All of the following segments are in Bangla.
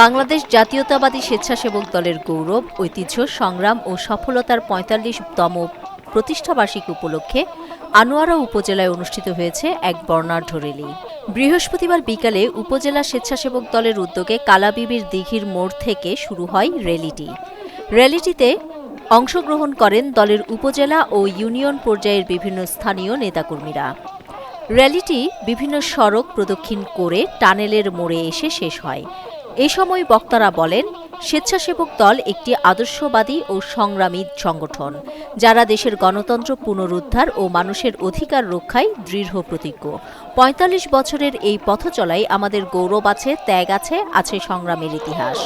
বাংলাদেশ জাতীয়তাবাদী স্বেচ্ছাসেবক দলের গৌরব, ঐতিহ্য, সংগ্রাম ও সফলতার পঁয়তাল্লিশতম প্রতিষ্ঠাবার্ষিকী উপলক্ষে আনোয়ারা উপজেলায় অনুষ্ঠিত হয়েছে এক বর্ণাঢ্য র্যালি বৃহস্পতিবার বিকালে উপজেলা স্বেচ্ছাসেবক দলের উদ্যোগে কালাবিবির দিঘির মোড় থেকে শুরু হয় র্যালিটি র্যালিটিতে অংশগ্রহণ করেন দলের উপজেলা ও ইউনিয়ন পর্যায়ের বিভিন্ন স্থানীয় নেতাকর্মীরা। র্যালিটি বিভিন্ন সড়ক প্রদক্ষিণ করে টানেলের মোড়ে এসে শেষ হয়। এ সময় বক্তারা বলেন, স্বেচ্ছাসেবক দল একটি আদর্শবাদী ও সংগ্রামী সংগঠন, যারা দেশের গণতন্ত্র পুনরুদ্ধার ও মানুষের অধিকার রক্ষায় দৃঢ় প্রতিজ্ঞ। পঁয়তাল্লিশ বছরের এই পথ চলাই আমাদের গৌরব আছে, ত্যাগ আছে আছে সংগ্রামের ইতিহাস।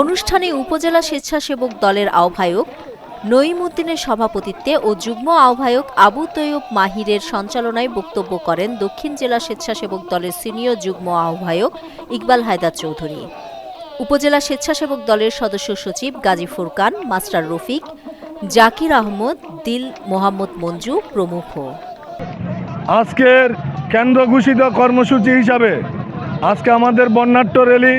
অনুষ্ঠানে উপজেলা স্বেচ্ছাসেবক দলের আহ্বায়ক নঈমুদ্দিনের সভাপতিত্বে ও যুগ্ম আহ্বায়ক আবু তৈয়ব মাহিরের সঞ্চালনায় বক্তব্য করেন দক্ষিণ জেলা স্বেচ্ছাসেবক দলের সিনিয়র যুগ্ম আহ্বায়ক ইকবাল হায়দার চৌধুরী। উপজেলা স্বেচ্ছাসেবক দলের সদস্য সচিব গাজী ফুরকান, মাস্টার রফিক, জাকির আহমদ, দিল মোহাম্মদ মঞ্জু প্রমুখ। আজকের কেন্দ্র ঘোষিত কর্মসূচি হিসাবে আজকে আমাদের বন্যাট্য র্যালি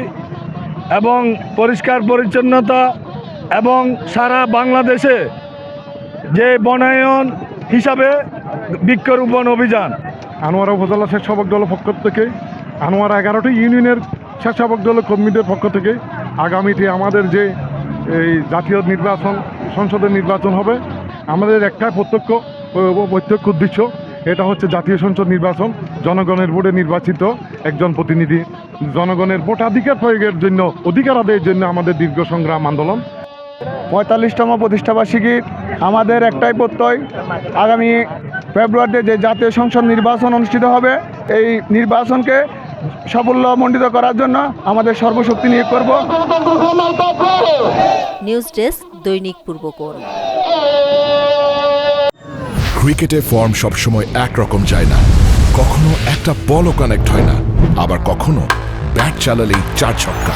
এবং পরিষ্কার পরিচ্ছন্নতা এবং সারা বাংলাদেশে যে বনায়ন হিসাবে বৃক্ষরোপণ অভিযান। আনোয়ারা উপজেলা স্বেচ্ছাসেবক দলের পক্ষ থেকে, আনোয়ারা এগারোটি ইউনিয়নের স্বেচ্ছাসেবক দলের কর্মীদের পক্ষ থেকে আগামীতে আমাদের যে এই জাতীয় নির্বাচন, সংসদের নির্বাচন হবে, আমাদের একটাই প্রত্যক্ষ প্রত্যক্ষ উদ্দেশ্য, এটা হচ্ছে জাতীয় সংসদ নির্বাচন, জনগণের ভোটে নির্বাচিত একজন প্রতিনিধি। জনগণের ভোটাধিকার প্রয়োগের জন্য, অধিকার আদায়ের জন্য আমাদের দীর্ঘ সংগ্রাম আন্দোলন। পঁয়তাল্লিশতম প্রতিষ্ঠাবার্ষিকী আমাদের একটাই প্রত্যয়। আগামী ফেব্রুয়ারিতে যে জাতীয় সংসদ নির্বাচন অনুষ্ঠিত হবে এই নির্বাচনকে সাফল্যমণ্ডিত করার জন্য আমাদের সর্বশক্তি নিয়োগ করব। নিউজ ডেস্ক দৈনিক পূর্বকোণ ক্রিকেটে ফর্ম সবসময় একরকম যায় না। কখনো একটা বলও কানেক্ট হয় না। আবার কখনো ব্যাট চালালেই চার ছক্কা।